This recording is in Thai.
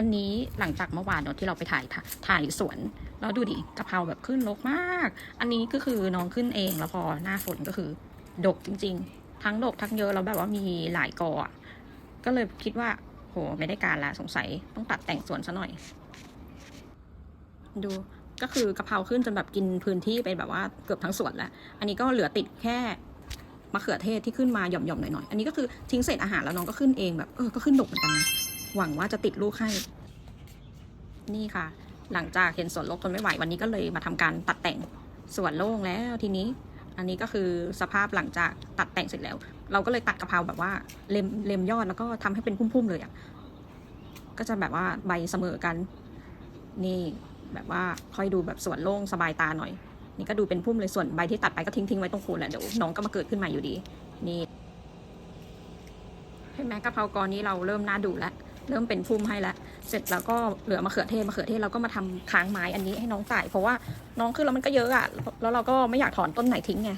อันนี้หลังจากเมื่อวานเนอะที่เราไปถ่ายถ่ายสวนแล้วดูดิกะเพราแบบขึ้นรกมาก อันนี้ก็คือน้องขึ้นเองแล้วพอหน้าฝนก็คือ ดกจริง ๆ ทั้งดกทั้งเยอะแล้วแบบว่ามีหลายกอก็เลยคิดว่า โหไม่ได้การละสงสัยต้องตัดแต่งสวนซะหน่อย ดูก็คือกะเพราขึ้นจนแบบกินพื้นที่ไปแบบว่าเกือบทั้งสวนแล้ว อันนี้ก็เหลือติดแค่มะเขือเทศที่ขึ้นมาหย่อมๆหน่อยๆ อันนี้ก็คือทิ้งเศษอาหารแล้วน้องก็ขึ้นเองแบบเออก็ขึ้นดกเหมือนกันนะ หวังว่าจะติดลูกให้ นี่ค่ะ หลังจากเห็นส่วนโลกทนไม่ไหววันนี้ก็เลยมาทำการตัดแต่งส่วนโล่งแล้วทีนี้ อันนี้ก็คือสภาพหลังจากตัดแต่งเสร็จแล้ว เราก็เลยตัดกะเพราแบบว่าเล็มเล็มยอดแล้วก็ทำให้เป็นพุ่มๆเลยอะ่ะก็จะแบบว่าใบเสมอกัน นี่แบบว่าค่อยดูแบบส่วนโล่งสบายตาหน่อย นี่ก็ดูเป็นพุ่มเลยส่วนใบที่ตัดไปก็ทิ้งทิ้งๆไว้ตรงโคนแหละเดี๋ยวน้องก็มาเกิดขึ้นใหม่อยู่ดี นี่เห็นไหมกะเพรากรนี้เราเริ่มน่าดูแล้ว เริ่มเป็นพุ่มให้แล้วเสร็จแล้วก็เหลือมะเขือเทศมะเขือเทศเราก็มาทำค้างไม้อันนี้ให้น้องไก่เพราะว่าน้องขึ้นแล้วมันก็เยอะอะแล้วเราก็ไม่อยากถอนต้นไหนทิ้งไง